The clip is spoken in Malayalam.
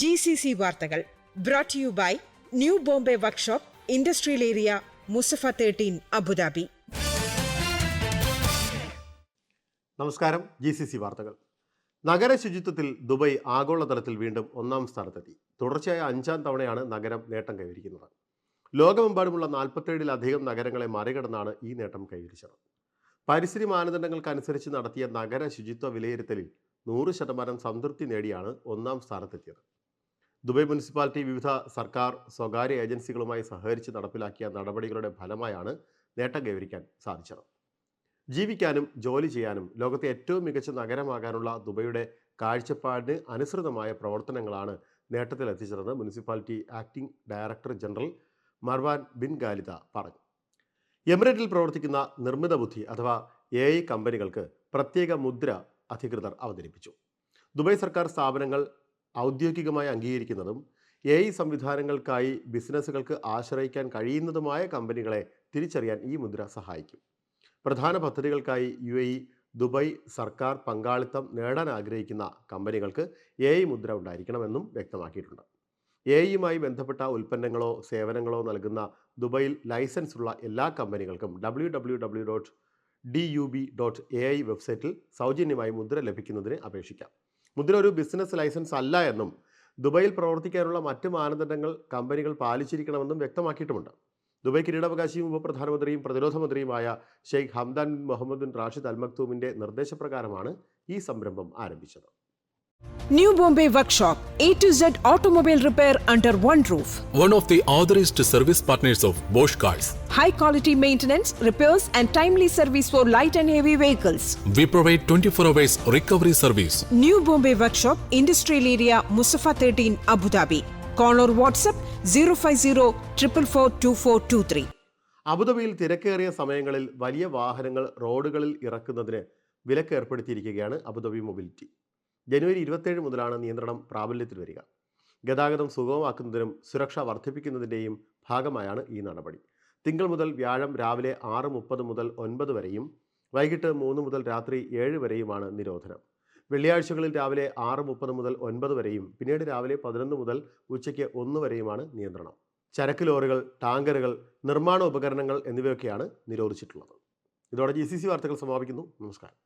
ജി സി സി വാർത്തകൾ brought you by new Bombay workshop industrial area Musaffah thirteen Abu Dhabi നമസ്കാരം ജി സി സി വാർത്തകൾ. നഗര ശുചിത്വത്തിൽ ദുബൈ ആഗോളതലത്തിൽ വീണ്ടും ഒന്നാം സ്ഥാനത്തെത്തി. തുടർച്ചയായ അഞ്ചാം തവണയാണ് നഗരം നേട്ടം കൈവരിക്കുന്നത്. ലോകമെമ്പാടുമുള്ള നാൽപ്പത്തേഴിലധികം നഗരങ്ങളെ മറികടന്നാണ് ഈ നേട്ടം കൈവരിച്ചത്. പരിസ്ഥിതി മാനദണ്ഡങ്ങൾക്കനുസരിച്ച് നടത്തിയ നഗര ശുചിത്വ വിലയിരുത്തലിൽ നൂറ് ശതമാനം സംതൃപ്തി നേടിയാണ് ഒന്നാം സ്ഥാനത്തെത്തിയത്. ദുബൈ മുനിസിപ്പാലിറ്റി വിവിധ സർക്കാർ സ്വകാര്യ ഏജൻസികളുമായി സഹകരിച്ച് നടപ്പിലാക്കിയ നടപടികളുടെ ഫലമായാണ് നേട്ടം കൈവരിക്കാൻ സാധിച്ചത്. ജീവിക്കാനും ജോലി ചെയ്യാനും ലോകത്തെ ഏറ്റവും മികച്ച നഗരമാകാനുള്ള ദുബൈയുടെ കാഴ്ചപ്പാടിന് അനുസൃതമായ പ്രവർത്തനങ്ങളാണ് നേട്ടത്തിലെത്തിച്ചതെന്ന് municipality acting director general Marwan bin Ghalita പറഞ്ഞു. എമിറേറ്റിൽ പ്രവർത്തിക്കുന്ന നിർമ്മിത ബുദ്ധി അഥവാ എ ഐ കമ്പനികൾക്ക് പ്രത്യേക മുദ്ര അധികൃതർ അവതരിപ്പിച്ചു. ദുബായ് സർക്കാർ സ്ഥാപനങ്ങൾ ഔദ്യോഗികമായി അംഗീകരിക്കുന്നതും എ ഐ സംവിധാനങ്ങൾക്കായി ബിസിനസ്സുകൾക്ക് ആശ്രയിക്കാൻ കഴിയുന്നതുമായ കമ്പനികളെ തിരിച്ചറിയാൻ ഈ മുദ്ര സഹായിക്കും. പ്രധാന പദ്ധതികൾക്കായി യു എ ദുബായ് സർക്കാർ പങ്കാളിത്തം നേടാൻ ആഗ്രഹിക്കുന്ന കമ്പനികൾക്ക് എ ഐ മുദ്ര ഉണ്ടായിരിക്കണമെന്നും വ്യക്തമാക്കിയിട്ടുണ്ട്. എ ഐയുമായി ബന്ധപ്പെട്ട ഉൽപ്പന്നങ്ങളോ സേവനങ്ങളോ നൽകുന്ന ദുബൈയിൽ ലൈസൻസ് ഉള്ള എല്ലാ കമ്പനികൾക്കും W W W dot D U B dot A I website സൗജന്യമായി മുദ്ര ലഭിക്കുന്നതിന് അപേക്ഷിക്കാം. മുദ്ര ഒരു ബിസിനസ് ലൈസൻസ് അല്ല എന്നും ദുബൈയിൽ പ്രവർത്തിക്കാനുള്ള മറ്റ് മാനദണ്ഡങ്ങൾ കമ്പനികൾ പാലിച്ചിരിക്കണമെന്നും വ്യക്തമാക്കിയിട്ടുമുണ്ട്. ദുബൈ കിരീടാവകാശിയും ഉപപ്രധാനമന്ത്രിയും പ്രതിരോധ മന്ത്രിയുമായ Sheikh Hamdan Mohammed bin Rashid al മക്തൂമിന്റെ നിർദ്ദേശപ്രകാരമാണ് ഈ സംരംഭം ആരംഭിച്ചത്. New Bombay Workshop, A to Z automobile repair under one roof. one of the authorized service partners of Bosch Cars. high quality maintenance, repairs, and timely service for light and heavy vehicles. We provide 24 hours recovery service. New Bombay Workshop, Industrial Area, Musafa 13, Abu Dhabi. Call or WhatsApp 050 444 അബുദാബിയിൽ തിരക്കേറിയ സമയങ്ങളിൽ വലിയ വാഹനങ്ങൾ റോഡുകളിൽ ഇറക്കുന്നതിന് വിലക്ക് Abu അബുദാബി മൊബിലിറ്റി ജനുവരി ഇരുപത്തേഴ് മുതലാണ് നിയന്ത്രണം പ്രാബല്യത്തിൽ വരിക. ഗതാഗതം സുഗമമാക്കുന്നതിനും സുരക്ഷ വർദ്ധിപ്പിക്കുന്നതിന്റെയും ഭാഗമായാണ് ഈ നടപടി. തിങ്കൾ മുതൽ വ്യാഴം രാവിലെ ആറ് മുപ്പത് മുതൽ ഒൻപത് വരെയും വൈകിട്ട് മൂന്ന് മുതൽ രാത്രി ഏഴ് വരെയുമാണ് നിരോധനം. വെള്ളിയാഴ്ചകളിൽ രാവിലെ ആറ് മുപ്പത് മുതൽ ഒൻപത് വരെയും പിന്നീട് രാവിലെ പതിനൊന്ന് മുതൽ ഉച്ചയ്ക്ക് ഒന്ന് വരെയുമാണ് നിയന്ത്രണം. ചരക്ക് ലോറികൾ ടാങ്കറുകൾ നിർമ്മാണ ഉപകരണങ്ങൾ എന്നിവയൊക്കെയാണ് നിരോധിച്ചിട്ടുള്ളത്. ഇതോടെ ജി സി സി വാർത്തകൾ സമാപിക്കുന്നു. നമസ്കാരം.